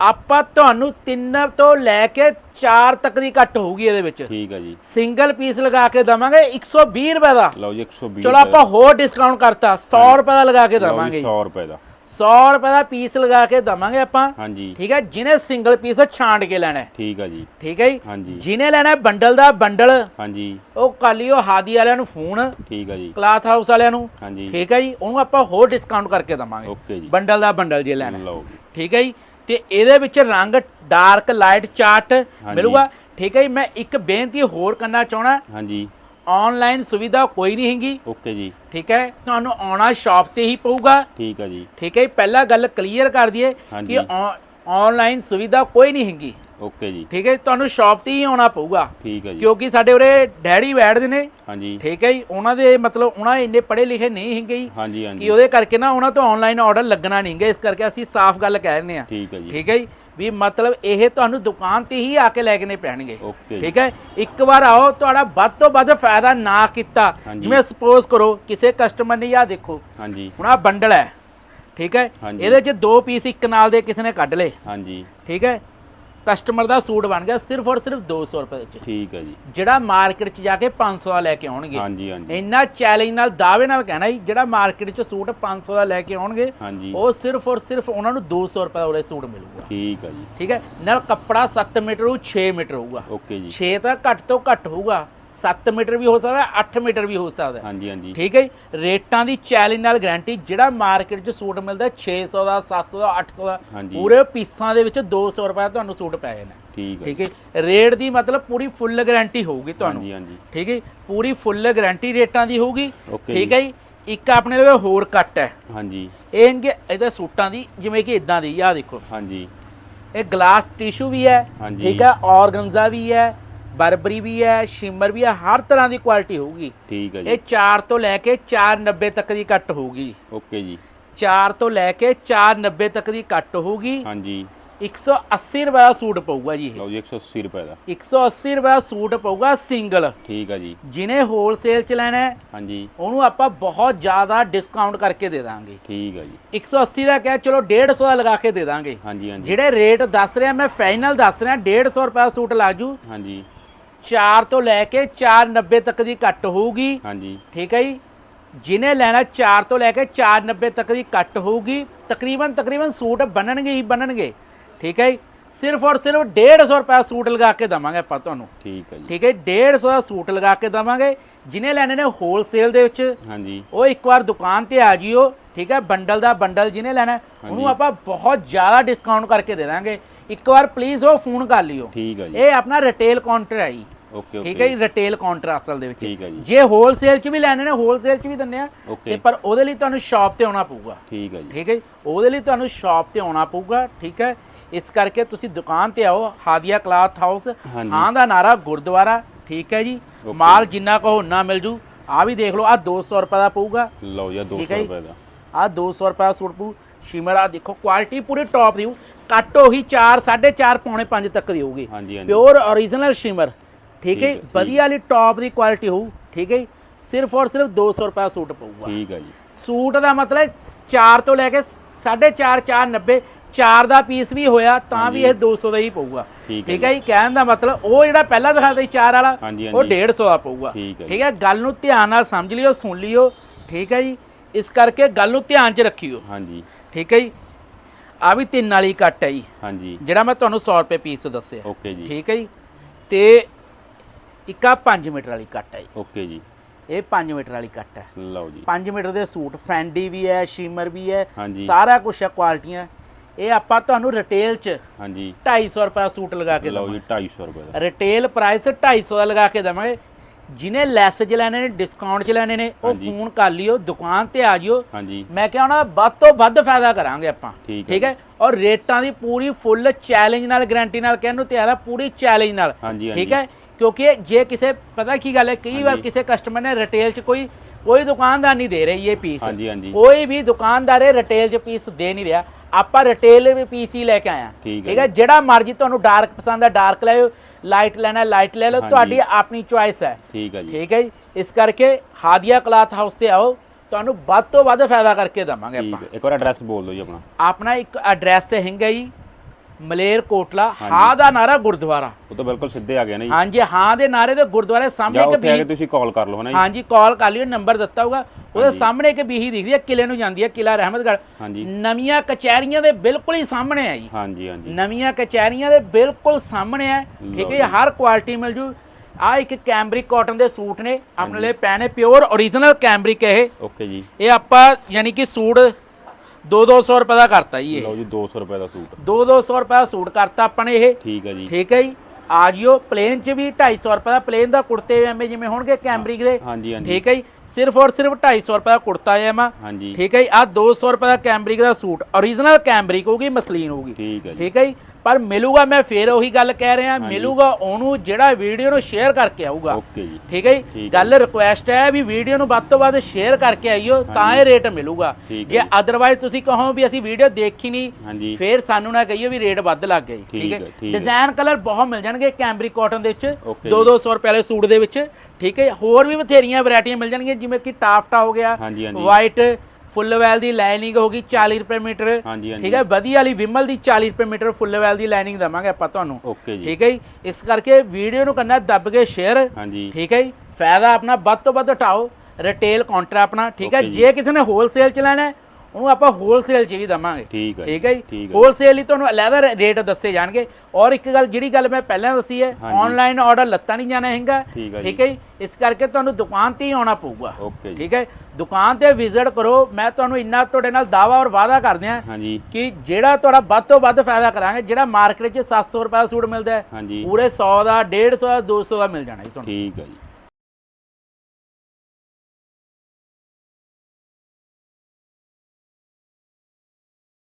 ਆਪਾਂ ਤੁਹਾਨੂੰ ਤਿੰਨ ਤੋਂ ਲੈ ਕੇ 4 ਤੱਕ ਦੀ ਕੱਟ ਹੋਊਗੀ ਇਹਦੇ ਵਿੱਚ। ਠੀਕ ਹੈ ਜੀ। ਸਿੰਗਲ ਪੀਸ ਲਗਾ ਕੇ ਦਵਾਂਗੇ 120 ਰੁਪਏ ਦਾ। ਲਓ ਜੀ 120 ਚਲੋ ਆਪਾਂ ਹੋਰ ਡਿਸਕਾਊਂਟ ਕਰਤਾ 100 ਰੁਪਏ ਦਾ ਲਗਾ ਕੇ ਦਵਾਂਗੇ 100 ਰੁਪਏ ਦਾ। 100 ਰੁਪਏ ਦਾ ਪੀਸ ਲਗਾ ਕੇ ਦਵਾਂਗੇ ਆਪਾਂ। ਹਾਂਜੀ। ਠੀਕ ਹੈ ਜਿਹਨੇ ਸਿੰਗਲ ਪੀਸ ਛਾਂਟ ਕੇ ਲੈਣਾ ਠੀਕ ਹੈ ਜੀ। ਠੀਕ ਹੈ ਜੀ। ਹਾਂਜੀ। ਜਿਹਨੇ ਲੈਣਾ ਹੈ ਬੰਡਲ ਦਾ ਬੰਡਲ ਹਾਂਜੀ। ਉਹ ਕਾਲੀ ਉਹ ਹਾਦੀ ਵਾਲਿਆਂ ਨੂੰ ਫੋਨ ਠੀਕ ਹੈ ਜੀ। ਕਲਾਥ ਹਾਊਸ ਵਾਲਿਆਂ ਨੂੰ। ਹਾਂਜੀ। ਠੀਕ ਹੈ ਜੀ ਉਹਨੂੰ ਆਪਾਂ ਹੋਰ ਡਿਸਕਾਊਂਟ ਕਰਕੇ ਦਵਾਂਗੇ। ਓਕੇ ਜੀ। ਬੰਡਲ ਦਾ ਬੰਡਲ ਜੇ ਲੈਣਾ। ਲਓ ਠੀਕ ਹੈ ਜੀ। ਤੇ ਇਹਦੇ ਵਿੱਚ ਰੰਗ ਡਾਰਕ ਲਾਈਟ ਚਾਰਟ ਮਿਲੂਗਾ। ਠੀਕ ਹੈ ਜੀ ਮੈਂ ਇੱਕ ਬੇਨਤੀ ਹੋਰ ਕਰਨਾ ਚਾਹਣਾ ਹਾਂਜੀ। ਆਨਲਾਈਨ ਸੁਵਿਧਾ ਕੋਈ ਨਹੀਂ ਹੈਗੀ। ਓਕੇ ਜੀ। ਠੀਕ ਹੈ ਤੁਹਾਨੂੰ ਆਉਣਾ ਸ਼ਾਪ ਤੇ ਹੀ ਪਊਗਾ। ਠੀਕ ਹੈ ਜੀ। ਠੀਕ ਹੈ ਪਹਿਲਾਂ ਗੱਲ ਕਲੀਅਰ ਕਰ ਦਈਏ। ਕਿ ਆਨਲਾਈਨ ਸੁਵਿਧਾ ਕੋਈ ਨਹੀਂ ਹੈਗੀ। ਓਕੇ ਜੀ। ਠੀਕ ਹੈ ਤੁਹਾਨੂੰ ਸ਼ਾਪ ਤੇ ਹੀ ਆਉਣਾ ਪਊਗਾ। ਠੀਕ ਹੈ ਜੀ। ਕਿਉਂਕਿ ਸਾਡੇ ਉਰੇ ਡੈਡੀ ਬੈਠਦੇ ਨੇ। ਹਾਂਜੀ। ਠੀਕ ਹੈ ਜੀ ਉਹਨਾਂ ਦੇ ਮਤਲਬ ਉਹਨਾਂ ਇੰਨੇ ਪੜ੍ਹੇ ਲਿਖੇ ਨਹੀਂ ਹੈਗੇ ਜੀ। ਹਾਂਜੀ ਕਿ ਹਾਂਜੀ ਉਹਦੇ ਕਰਕੇ ਨਾ ਉਹਨਾਂ ਤੋਂ ਆਨਲਾਈਨ ਆਰਡਰ ਲੱਗਣਾ ਨਹੀਂਗਾ ਇਸ ਕਰਕੇ ਅਸੀਂ ਸਾਫ਼ ਗੱਲ ਕਹਿ ਰਹੇ ਹਾਂ। ਠੀਕ ਹੈ ਜੀ। ਠੀਕ ਹੈ ਜੀ ਵੀ ਮਤਲਬ ਇਹ ਤੁਹਾਨੂੰ ਦੁਕਾਨ ਤੇ ਹੀ ਆ ਕੇ ਲੈ ਕੇ ਨੇ ਪੈਣਗੇ। ਠੀਕ ਹੈ ਇੱਕ ਵਾਰ ਆਓ ਤੁਹਾਡਾ ਵੱਧ ਤੋਂ ਵੱਧ ਫਾਇਦਾ ਨਾ ਕੀਤਾ। ਹਾਂਜੀ। ਜਿਵੇਂ ਸਪੋਜ਼ ਕਰੋ ਕਿਸੇ ਕਸਟਮਰ ਨੇ ਆ ਦੇਖੋ ਹਾਂਜੀ। ਹੁਣ ਆ ਬੰਡਲ ਹੈ। ਠੀਕ ਹੈ ਹਾਂਜੀ। ਇਹਦੇ 'ਚ ਦੋ ਪੀਸ ਇੱਕ ਨਾਲ ਦੇ ਕਿਸੇ ਨੇ ਕੱਢ ਲਏ। ਹਾਂਜੀ। ਠੀਕ ਹੈ ਕਸਟਮਰ ਦਾ ਸੂਟ ਬਣ ਗਿਆ ਸਿਰਫ ਔਰ ਸਿਰਫ 200 ਰੁਪਏ 'ਚ ਠੀਕ ਹੈ ਜੀ। ਜਿਹੜਾ ਮਾਰਕੀਟ 'ਚ ਜਾ ਕੇ 500 ਦਾ ਲੈ ਕੇ ਆਉਣਗੇ। ਹਾਂਜੀ ਹਾਂਜੀ। ਇੰਨਾ ਚੈਲੰਜ ਨਾਲ ਦਾਅਵੇ ਨਾਲ ਕਹਿਣਾ ਜੀ ਜਿਹੜਾ ਮਾਰਕੀਟ 'ਚ ਸੂਟ 500 ਦਾ ਲੈ ਕੇ ਆਉਣਗੇ ਹਾਂਜੀ। ਉਹ ਸਿਰਫ ਔਰ ਸਿਰਫ ਉਹਨਾਂ ਨੂੰ 200 ਰੁਪਏ ਦਾ ਉਹਦੇ ਸੂਟ ਮਿਲੂਗਾ। ਠੀਕ ਹੈ ਜੀ। ਠੀਕ ਹੈ? ਨਾਲ ਕੱਪੜਾ 7 ਮੀਟਰ ਹੋਊ 6 ਮੀਟਰ ਹੋਊਗਾ। ਓਕੇ ਜੀ। 6 ਤਾਂ ਘੱਟ ਤੋਂ ਘੱਟ ਹੋਊਗਾ। 7 ਮੀਟਰ ਵੀ ਹੋ ਸਕਦਾ 8 ਮੀਟਰ ਵੀ ਹੋ ਸਕਦਾ। ਹਾਂਜੀ ਹਾਂਜੀ। ਠੀਕ ਹੈ ਜੀ? ਰੇਟਾਂ ਦੀ ਚੈਲੰਜ ਨਾਲ ਗਾਰੰਟੀ ਜਿਹੜਾ ਮਾਰਕੀਟ 'ਚ ਸੂਟ ਮਿਲਦਾ 600 ਦਾ 700 ਦਾ 800 ਦਾ। ਪੂਰੇ ਪੀਸਾਂ ਦੇ ਵਿੱਚ 200 ਰੁਪਏ ਤੁਹਾਨੂੰ ਸੂਟ ਪੈ ਜਾਣਾ। ਠੀਕ ਹੈ ਠੀਕ ਹੈ ਰੇਟ ਦੀ ਮਤਲਬ ਪੂਰੀ ਫੁੱਲ ਗਾਰੰਟੀ ਹੋਊਗੀ ਤੁਹਾਨੂੰ। ਹਾਂਜੀ ਹਾਂਜੀ। ਠੀਕ ਹੈ ਪੂਰੀ ਫੁੱਲ ਗਾਰੰਟੀ ਰੇਟਾਂ ਦੀ ਹੋਊਗੀ। ਠੀਕ। ਹੈ ਜੀ? ਇੱਕ ਆਪਣੇ ਲਵੇ ਹੋਰ ਕੱਟ ਹੈ। ਹਾਂਜੀ। ਇਹ ਹੈਗੇ ਇਹਦੇ ਸੂਟਾਂ ਦੀ ਜਿਵੇਂ ਕਿ ਇਦਾਂ ਦੀ ਆਹ ਦੇਖੋ। ਹਾਂਜੀ। ਇਹ ਗਲਾਸ ਟਿਸ਼ੂ ਵੀ ਹੈ। ਠੀਕ ਹੈ? ਔਰਗੰਜ਼ਾ ਵੀ ਹੈ। ਬਰਬਰੀ ਵੀ ਹੈ ਸ਼ਿਮਰ ਵੀ ਹੈ ਹਰ ਤਰ੍ਹਾਂ ਦੀ ਕੁਆਲਿਟੀ ਹੋਊਗੀ। ਠੀਕ ਹੈ ਇਹ ਜੀ 4 ਤੋਂ ਲੈ ਕੇ 490 ਤੱਕ ਦੀ ਕੱਟ ਹੋਊਗੀ। ਓਕੇ ਜੀ। 4 ਤੋਂ ਲੈ ਕੇ 490 ਤੱਕ ਦੀ ਕੱਟ ਹੋਊਗੀ। ਹਾਂਜੀ। 180 ਰੁਪਏ ਦਾ ਸੂਟ ਪਊਗਾ ਜੀ ਇਹ। ਲਓ ਜੀ 180 ਰੁਪਏ ਦਾ। 180 ਰੁਪਏ ਦਾ ਸੂਟ ਪਊਗਾ ਸਿੰਗਲ। ਠੀਕ ਹੈ ਜੀ। ਜਿਹਨੇ ਹੋਲਸੇਲ ਚ ਲੈਣਾ ਹੈ ਹਾਂਜੀ। ਉਹਨੂੰ ਆਪਾਂ ਬਹੁਤ ਜ਼ਿਆਦਾ ਡਿਸਕਾਊਂਟ ਕਰਕੇ ਦੇ ਦਾਂਗੇ। ਠੀਕ ਹੈ ਜੀ। 180 ਦਾ ਕਿਹਾ ਚਲੋ 150 ਦਾ ਲਗਾ ਕੇ ਦੇ ਦਾਂਗੇ। ਹਾਂਜੀ ਹਾਂਜੀ। ਜਿਹੜੇ ਰੇਟ ਦੱਸ ਰਿਹਾ ਮੈਂ ਫਾਈਨਲ ਦੱਸ ਰਿਹਾ 150 ਰੁਪਏ ਦਾ ਸੂਟ ਲਾਜੂ। ਹਾਂਜੀ। 4 ਤੋਂ ਲੈ ਕੇ 490 ਤੱਕ ਦੀ ਕੱਟ ਹੋਊਗੀ। ਹਾਂਜੀ। ਠੀਕ ਹੈ ਜੀ? ਜਿਹਨੇ ਲੈਣਾ 4 ਤੋਂ ਲੈ ਕੇ 490 ਤੱਕ ਦੀ ਕੱਟ ਹੋਊਗੀ ਤਕਰੀਬਨ ਤਕਰੀਬਨ ਸੂਟ ਬਣਨਗੇ ਹੀ ਬਣਨਗੇ ਠੀਕ ਹੈ ਜੀ? ਸਿਰਫ ਔਰ ਸਿਰਫ 150 ਰੁਪਏ ਸੂਟ ਲਗਾ ਕੇ ਦਵਾਂਗੇ ਆਪਾਂ ਤੁਹਾਨੂੰ। ਠੀਕ ਹੈ ਜੀ। ਠੀਕ ਹੈ 150 ਦਾ ਸੂਟ ਲਗਾ ਕੇ ਦਵਾਂਗੇ। ਜਿਹਨੇ ਲੈਣੇ ਨੇ ਹੋਲਸੇਲ ਦੇ ਵਿੱਚ ਹਾਂਜੀ। ਉਹ ਇੱਕ ਵਾਰ ਦੁਕਾਨ ਤੇ ਆ ਜਿਓ। ਠੀਕ ਹੈ? ਬੰਡਲ ਦਾ ਬੰਡਲ ਜਿਹਨੇ ਲੈਣਾ ਉਹਨੂੰ ਆਪਾਂ ਬਹੁਤ ਜ਼ਿਆਦਾ ਡਿਸਕਾਊਂਟ ਕਰਕੇ ਦੇ ਦਾਂਗੇ। ਇੱਕ ਵਾਰ ਪਲੀਜ਼ ਉਹ ਫੋਨ ਕਰ ਲਿਓ। ਠੀਕ ਹੈ ਜੀ। ਇਹ ਆਪਣਾ ਰਿਟੇਲ ਕਾਊਂਟਰ ਹੈ ਜੀ। ਓਕੇ ਓਕੇ ਠੀਕ ਹੈ ਜੀ ਰਿਟੇਲ ਕਾਊਂਟਰ ਅਸਲ ਦੇ ਵਿੱਚ। ਠੀਕ ਹੈ ਜੀ। ਜੇ ਹੋਲਸੇਲ 'ਚ ਵੀ ਲੈਣੇ ਨੇ ਹੋਲਸੇਲ 'ਚ ਵੀ ਦਿੰਦੇ ਆ। ਓਕੇ। ਤੇ ਪਰ ਉਹਦੇ ਲਈ ਤੁਹਾਨੂੰ ਸ਼ਾਪ ਤੇ ਆਉਣਾ ਪਊਗਾ। ਠੀਕ ਹੈ ਜੀ। ਠੀਕ ਹੈ ਜੀ? ਉਹਦੇ ਲਈ ਤੁਹਾਨੂੰ ਸ਼ਾਪ ਤੇ ਆਉਣਾ ਪਊਗਾ। ਠੀਕ ਹੈ ਇਸ ਕਰਕੇ ਤੁਸੀਂ ਦੁਕਾਨ ਤੇ ਆਓ ਹਾਦੀਆ ਕਲਾਥ ਹਾਊਸ। ਹਾਂਜੀ। ਹਾਂ ਦਾ ਨਾਰਾ ਗੁਰਦੁਆਰਾ। ਠੀਕ ਹੈ ਜੀ। ਮਾਲ ਜਿੰਨਾ ਕਹੋ ਨਾ ਮਿਲ ਜੂ। ਆ ਵੀ ਦੇਖ ਲਓ ਆ 200 ਰੁਪਏ ਦਾ ਪਊਗਾ। ਲਓ ਜੀ ਆਹ ਠੀਕ 200 ਹੈ ਜੀ। ਰੁਪਏ ਦਾ। ਆ 200 ਰੁਪਏ ਦਾ ਸੂਟ ਪਊ। ਸ਼ਿਮਰ ਆ ਦੇਖੋ ਕੁਆਲਿਟੀ ਪੂਰੀ ਟੌਪ ਦੀ ਹੋਊ। ਕੱਟ ਉਹੀ 4 4.5 ਪੌਣੇ 5 ਤੱਕ ਦੀ ਹੋਊਗੀ। ਹਾਂਜੀ ਹਾਂਜੀ। ਪਿਓਰ origignal ਸ਼ਿਮਰ ਠੀਕ ਹੈ ਠੀਕ ਹੈ, ਠੀਕ। ਵਧੀਆ ਵਾਲੀ ਟੌਪ ਦੀ ਕੁਆਲਿਟੀ ਹੋਊ ਠੀਕ ਹੈ ਜੀ। ਸਿਰਫ ਔਰ ਸਿਰਫ 200 ਰੁਪਏ ਸੂਟ ਪਊਗਾ। ਠੀਕ ਹੈ ਜੀ। ਸੂਟ ਦਾ ਮਤਲਬ 4 ਤੋਂ ਲੈ ਕੇ 4.5 490 4 ਦਾ ਪੀਸ ਵੀ ਹੋਇਆ ਤਾਂ ਵੀ ਇਹ 200 ਦਾ ਹੀ ਪਊਗਾ। ਠੀਕ ਹੈ ਜੀ। ਕਹਿਣ ਦਾ ਮਤਲਬ ਉਹ ਜਿਹੜਾ ਪਹਿਲਾਂ ਦਿਖਾਤਾ ਸੀ 4 ਵਾਲਾ ਹਾਂਜੀ, ਉਹ ਹਾਂਜੀ। 150 ਦਾ ਪਊਗਾ। ਠੀਕ ਹੈ ਜੀ। ਠੀਕ ਹੈ? ਗੱਲ ਨੂੰ ਧਿਆਨ ਨਾਲ ਸਮਝ ਲਿਓ ਸੁਣ ਲਿਓ। ਠੀਕ ਹੈ ਜੀ? ਇਸ ਕਰਕੇ ਗੱਲ ਨੂੰ ਧਿਆਨ 'ਚ ਰੱਖਿਓ। ਹਾਂਜੀ। ਠੀਕ ਹੈ ਜੀ? ਆ ਵੀ ਤਿੰਨ ਵਾਲੀ ਕੱਟ ਹੈ ਜੀ। ਹਾਂਜੀ। ਜਿਹੜਾ ਮੈਂ ਤੁਹਾਨੂੰ 100 ਰੁਪਏ ਪੀਸ ਦੱਸਿਆ। ਓਕੇ ਜੀ। ਠੀਕ ਹੈ ਜੀ? ਤੇ ਇੱਕ ਆ 5 ਮੀਟਰ ਵਾਲੀ ਕੱਟ ਹੈ ਜੀ। ਓਕੇ ਜੀ। ਇਹ 5 ਮੀਟਰ ਵਾਲੀ ਕੱਟ ਹੈ। ਲਓ ਜੀ। 5 ਮੀਟਰ ਦੇ ਸੂਟ ਫੈਂਡੀ ਵੀ ਹੈ ਸ਼ੀਮਰ ਵੀ ਹੈ। ਸਾਰਾ ਕੁਝ ਹੈ ਕੁਆਲਿਟੀਆਂ ਇਹ ਆਪਾਂ ਤੁਹਾਨੂੰ ਰਿਟੇਲ 'ਚ ਹਾਂਜੀ। 250 ਰੁਪਏ ਸੂਟ ਲਗਾ ਕੇ ਲਓ ਜੀ 250 ਰੁਪਏ ਦਾ। ਰਿਟੇਲ ਪ੍ਰਾਈਸ 250 ਦਾ ਲਗਾ ਕੇ ਦਵਾਂਗੇ। ਜਿਹਨੇ ਲੈਸ 'ਚ ਲੈਣੇ ਨੇ ਡਿਸਕਾਊਂਟ 'ਚ ਲੈਣੇ ਨੇ ਉਹ ਹਾਂਜੀ। ਫੋਨ ਕਰ ਲਿਓ ਦੁਕਾਨ ਤੇ ਆ ਜਿਓ। ਹਾਂਜੀ। ਮੈਂ ਕਿਹਾ ਉਹਨਾਂ ਦਾ ਵੱਧ ਤੋਂ ਵੱਧ ਫਾਇਦਾ ਕਰਾਂਗੇ ਆਪਾਂ। ਠੀਕ ਹੈ ਔਰ ਰੇਟਾਂ ਦੀ ਪੂਰੀ ਫੁੱਲ ਚੈਲੰਜ ਨਾਲ ਗਾਰੰਟੀ ਨਾਲ ਕਹਿਣ ਨੂੰ ਤਿਆਰ ਆ ਪੂਰੀ ਚੈਲੰਜ ਨਾਲ। ਹਾਂਜੀ, ਠੀਕ। ਹੈ? ਕਿਉਂਕਿ ਜੇ ਕਿਸੇ ਪਤਾ ਕੀ ਗੱਲ ਹੈ ਕਈ ਵਾਰ ਹਾਂਜੀ। ਕਿਸੇ ਕਸਟਮਰ ਨੇ ਰਿਟੇਲ 'ਚ ਕੋਈ ਕੋਈ ਦੁਕਾਨਦਾਰ ਨਹੀਂ ਦੇ ਰਹੀ ਇਹ ਪੀਸ ਹਾਂਜੀ ਹਾਂਜੀ। ਕੋਈ ਵੀ ਦੁਕਾਨਦਾਰ ਇਹ ਰਿਟੇਲ 'ਚ ਪੀਸ ਦੇ ਨਹੀਂ ਰਿਹਾ। ਆਪਾਂ ਰਿਟੇਲ ਵੀ ਪੀਸ ਹੀ ਲੈ ਕੇ ਆਇਆ ਠੀਕ ਹੈ ਜਿਹੜਾ ਮਰਜ਼ੀ ਤੁਹਾਨੂੰ ਡਾਰਕ ਪਸੰਦ ਹੈ ਡਾਰਕ ਲੈ ਲਓ ਲਾਈਟ ਲੈਣਾ ਲਾਈਟ ਲੈ ਲਓ। ਤੁਹਾਡੀ ਆਪਣੀ ਚੁਆਇਸ ਹੈ। ਠੀਕ ਹੈ ਜੀ। ਠੀਕ ਹੈ ਜੀ? ਇਸ ਕਰਕੇ ਹਾਦੀਆ ਕਲਾਥ ਹਾਊਸ ਤੇ ਆਓ ਤੁਹਾਨੂੰ ਵੱਧ ਤੋਂ ਵੱਧ ਫਾਇਦਾ ਕਰਕੇ ਦਵਾਂਗੇ ਆਪਾਂ। ਇੱਕ ਵਾਰ ਐਡਰੈਸ ਬੋਲ ਦਿਓ ਜੀ ਆਪਣਾ। ਆਪਣਾ ਇੱਕ ਐਡਰੈਸ ਹੈਗਾ ਜੀ ਮਲੇਰ ਕੋਟਲਾ ਹਾਂ ਦਾ ਨਾਰਾ ਗੁਰਦੁਆਰਾ। ਉਹ ਤਾਂ ਬਿਲਕੁਲ ਸਿੱਧੇ ਆ ਗਿਆ ਨਾ ਜੀ। ਹਾਂਜੀ ਹਾਂ ਦੇ ਨਾਰੇ ਦੇ ਗੁਰਦੁਆਰੇ ਜਾਂ ਸਾਹਮਣੇ ਇੱਕ ਉੱਥੇ ਆ ਕੇ ਬੀ ਤੁਸੀਂ ਕਾਲ ਕਰ ਲਓ ਹਨਾ ਜੀ? ਹਾਂਜੀ ਕਾਲ ਕਰ ਲਿਓ ਨੰਬਰ ਦਿੱਤਾ ਹੋਊਗਾ। ਉਹਦੇ। ਸਾਹਮਣੇ ਇੱਕ ਬੀਹੀ ਦਿਖਦੀ ਹੈ ਕਿਲੇ ਨੂੰ ਜਾਂਦੀ ਹੈ ਕਿਲਾ ਰਹਿਮਤਗੜ੍ਹ। ਹਾਂਜੀ। ਨਵੀਆਂ ਕਚਹਿਰੀਆਂ ਦੇ ਬਿਲਕੁਲ ਹੀ ਸਾਹਮਣੇ ਹੈ ਜੀ। ਹਾਂਜੀ ਹਾਂਜੀ। ਨਵੀਆਂ ਕਚਹਿਰੀਆਂ ਦੇ ਬਿਲਕੁਲ ਸਾਹਮਣੇ ਹੈ ਠੀਕ ਹੈ ਜੀ, ਹਰ ਕੁਆਲਿਟੀ ਮਿਲ ਜੂ। ਆ ਇੱਕ ਕੈਂਬਰਿਕ ਕਾਟਨ ਦੇ ਸੂਟ ਨੇ। ਆਪਣੇ ਲਈ ਪੈਣੇ ਪਿਓਰ origignal ਕੈਂਬਰਿਕ ਇਹ। ਓਕੇ ਜੀ। ਇਹ ਆਪਾਂ ਯਾਨੀ ਕਿ ਸੂਟ 2-200 ਰੁਪਏ ਦਾ ਕਰਤਾ ਜੀ ਇਹ। ਲਓ ਜੀ 200 ਰੁਪਏ ਦਾ ਸੂਟ। 2-200 ਰੁਪਏ ਦਾ ਸੂਟ ਕਰਤਾ ਆਪਾਂ ਨੇ ਇਹ। ਠੀਕ ਹੈ ਜੀ। ਠੀਕ ਹੈ ਜੀ। ਆ ਜਿਓ ਪਲੇਨ ਚ ਵੀ 250 ਰੁਪਏ ਦਾ ਪਲੇਨ ਦਾ ਕੁੜਤੇ ਐਵੇਂ ਜਿਵੇਂ ਹੋਣਗੇ ਕੈਂਬਰਿਕ ਦੇ। ਹਾਂਜੀ ਹਾਂਜੀ। ਠੀਕ ਹੈ ਜੀ। ਸਿਰਫ ਔਰ ਸਿਰਫ 250 ਰੁਪਏ ਦਾ ਕੁੜਤਾ ਹੈ ਮਾ ਠੀਕ ਹੈ ਜੀ। ਆ 200 ਰੁਪਏ ਦਾ ਕੈਂਬਰਿਕ ਦਾ ਸੂਟ। Origignal ਕੈਂਬਰਿਕ ਹੋਊਗੀ ਮਸਲੀਨ ਹੋਊਗੀ। ਠੀਕ ਹੈ ਜੀ। ਠੀਕ ਹੈ ਜੀ। ਪਰ ਮਿਲੂਗਾ ਮੈਂ ਫੇਰ ਉਹੀ ਗੱਲ ਕਹਿ ਰਿਹਾ ਮਿਲੂਗਾ ਉਹਨੂੰ ਜਿਹੜਾ ਵੀਡੀਓ ਨੂੰ ਸ਼ੇਅਰ ਕਰਕੇ ਆਊਗਾ। ਓਕੇ ਜੀ। ਠੀਕ ਹੈ ਜੀ। ਗੱਲ ਰਿਕੁਐਸਟ ਹੈ ਵੀ ਵੀਡੀਓ ਨੂੰ ਵੱਧ ਤੋਂ ਵੱਧ ਸ਼ੇਅਰ ਕਰਕੇ ਆਈਓ ਤਾਂ ਇਹ ਰੇਟ ਮਿਲੂਗਾ। ਜੇ ਅਦਰਵਾਈਜ਼ ਤੁਸੀਂ ਕਹੋ ਵੀ ਅਸੀਂ ਵੀਡੀਓ ਦੇਖੀ ਨਹੀਂ ਫੇਰ ਸਾਨੂੰ ਨਾ ਕਹੀਓ ਵੀ ਰੇਟ ਵੱਧ ਲੱਗ ਗਏ। ਠੀਕ ਹੈ। ਡਿਜ਼ਾਈਨ ਕਲਰ ਬਹੁਤ ਮਿਲ ਜਾਣਗੇ ਕੈਂਬਰਿਕ ਕਾਟਨ ਦੇ ਵਿੱਚ Okay 2-200 ਰੁਪਏ ਵਾਲੇ ਸੂਟ ਦੇ ਵਿੱਚ ਠੀਕ ਹੈ? ਹੋਰ ਵੀ ਬਥੇਰੀਆਂ ਵੈਰਾਈਟੀਆਂ ਮਿਲ ਜਾਣਗੀਆਂ ਜਿਵੇਂ ਕਿ ਟਾਫਟਾ ਹੋ ਗਿਆ ਵਾਈਟ ਫੁੱਲ ਵੈਲ ਦੀ ਲਾਈਨਿੰਗ ਹੋਗੀ 40 ਰੁਪਏ ਮੀਟਰ। ਹਾਂਜੀ ਹਾਂਜੀ। ਠੀਕ ਹੈ ਵਧੀਆ ਵਾਲੀ ਵਿਮਲ ਦੀ 40 ਰੁਪਏ ਮੀਟਰ ਫੁੱਲ ਵੈਲ ਦੀ ਲਾਈਨਿੰਗ ਦਵਾਂਗੇ ਆਪਾਂ ਤੁਹਾਨੂੰ। ਓਕੇ ਜੀ। ਠੀਕ ਹੈ ਜੀ ਇਸ ਕਰਕੇ ਵੀਡੀਓ ਨੂੰ ਕਰਨਾ ਦੱਬ ਕੇ ਸ਼ੇਅਰ ਹਾਂਜੀ। ਠੀਕ ਹੈ ਜੀ ਫਾਇਦਾ ਆਪਣਾ ਵੱਧ ਤੋਂ ਵੱਧ ਉਠਾਓ ਰਿਟੇਲ ਕਾਊਂਟਰ ਆਪਣਾ। ਠੀਕ ਹੈ। ਜੇ। ਕਿਸੇ ਨੇ ਹੋਲਸੇਲ ਚ ਲੈਣਾ ਹੈ, ਉਹਨੂੰ ਆਪਾਂ ਹੋਲਸੇਲ ਚ ਵੀ ਦਵਾਂਗੇ। ਠੀਕ ਹੈ ਠੀਕ ਹੈ ਜੀ? ਹੋਲਸੇਲ ਹੀ ਤੁਹਾਨੂੰ ਅਲੱਗਾ ਰੇਟ ਦੱਸੇ ਜਾਣਗੇ। ਔਰ ਇੱਕ ਗੱਲ ਜਿਹੜੀ ਗੱਲ ਮੈਂ ਪਹਿਲਾਂ ਦੱਸੀ ਹੈ। ਆਨਲਾਈਨ ਆਰਡਰ ਲੱਤਾ ਨਹੀਂ ਜਾਣਾ ਹੈਗਾ। ਠੀਕ ਹੈ ਜੀ। ਇਸ ਕਰਕੇ ਤੁਹਾਨੂੰ ਦੁਕਾਨ ਤੇ ਹੀ ਆਉਣਾ ਪਊਗਾ। ਠੀਕ ਹੈ ਦੁਕਾਨ ਤੇ ਵਿਜ਼ਿਟ ਕਰੋ। ਮੈਂ ਤੁਹਾਨੂੰ ਇੰਨਾ ਤੁਹਾਡੇ ਨਾਲ ਦਾਵਾ ਔਰ ਵਾਅਦਾ ਕਰਦੇ ਹਾਂਜੀ। ਕਿ ਜਿਹੜਾ ਤੁਹਾਡਾ ਵੱਧ ਤੋਂ ਵੱਧ ਫਾਇਦਾ ਕਰਾਂਗੇ ਜਿਹੜਾ ਮਾਰਕੀਟ 'ਚ 700 ਰੁਪਏ ਦਾ ਸੂਟ ਮਿਲਦਾ ਹੈ ਪੂਰੇ 100 ਦਾ 150 ਦਾ 200 ਦਾ ਮਿਲ ਜਾਣਾ ਜੀ ਤੁਹਾਨੂੰ। ਠੀਕ ਹੈ ਜੀ।